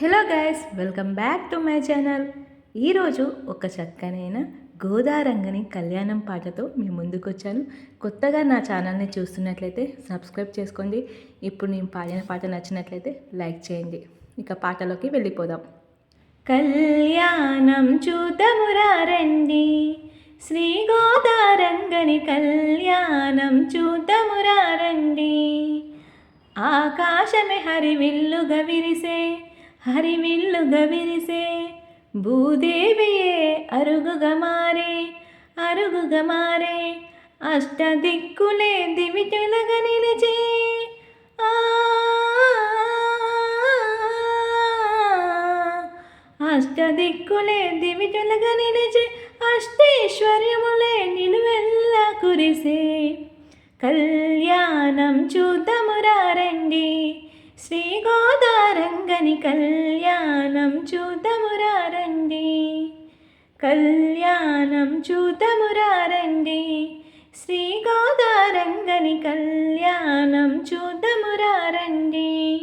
Hello guys welcome back to my channel. ఈరోజు ఒక చక్కనైన గోదారంగని కళ్యాణం పాటతో మీ ముందుకు వచ్చాను కొత్తగా నా ఛానల్ని చూస్తున్నట్లయితే సబ్స్క్రైబ్ చేసుకోండి. ఇప్పుడు నేను పాడిన పాట నచ్చినట్లయితే లైక్ చేయండి. ఇక పాటలోకి వెళ్ళిపోదాం. కళ్యాణం చూద్దామురా రండి. శ్రీ గోదారంగని కళ్యాణం చూద్దామురా రండి. ఆకాశమే హరివిల్లుగా విరిసే హరివిల్లుగా విరిసే భూదేవియే అరుగుగా మారే అరుగుగా మారే అష్టదిక్కులే దివిటులగా నిలిచే. ఆ, అష్టదిక్కులే దివిటులగా నిలిచే అష్టైశ్వర్యములే నిలువెల్లా కురిసే. కళ్యాణం చూద్దామురా రండి శ్రీ గోదారంగని కళ్యాణం చూద్దామురా రండి. కళ్యాణం చూద్దామురా రండి. శ్రీ గోదారంగని కళ్యాణం చూద్దామురా రండి.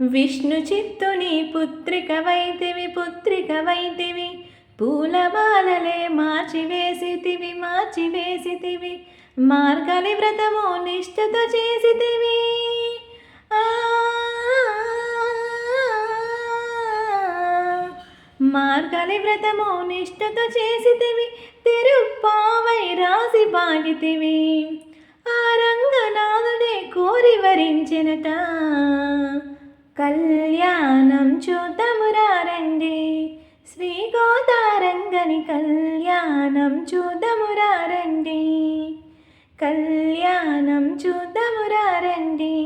విష్ణు చిత్తుని పుత్రిక వైతివి పుత్రిక వైతివి పూలమాలలే మార్చివేసితివి మార్చివేసితివి మార్గలి వ్రతము నిష్ఠతో చేసితివి. మార్గలి వ్రతము నిష్ఠతో చేసితివి తిరుప్పావై రాసి బాగితివి ఆ రంగనాథుడే కోరి వరించినట. కళ్యాణం చూద్దామురారండి శ్రీ గోదారంగని కళ్యాణం చూద్దామురారండి. కళ్యాణం చూద్దామురారండి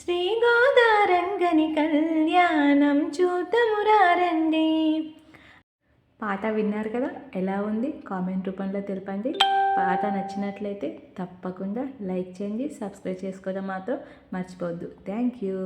శ్రీ గోదారంగని కళ్యాణం చూద్దాం పాట విన్నారు కదా ఎలా ఉంది? కామెంట్ రూపంలో తెలపండి. పాట నచ్చినట్లయితే తప్పకుండా లైక్ చేయండి సబ్స్క్రైబ్ చేసుకోవడం మాత్రం మర్చిపోవద్దు. Thank you.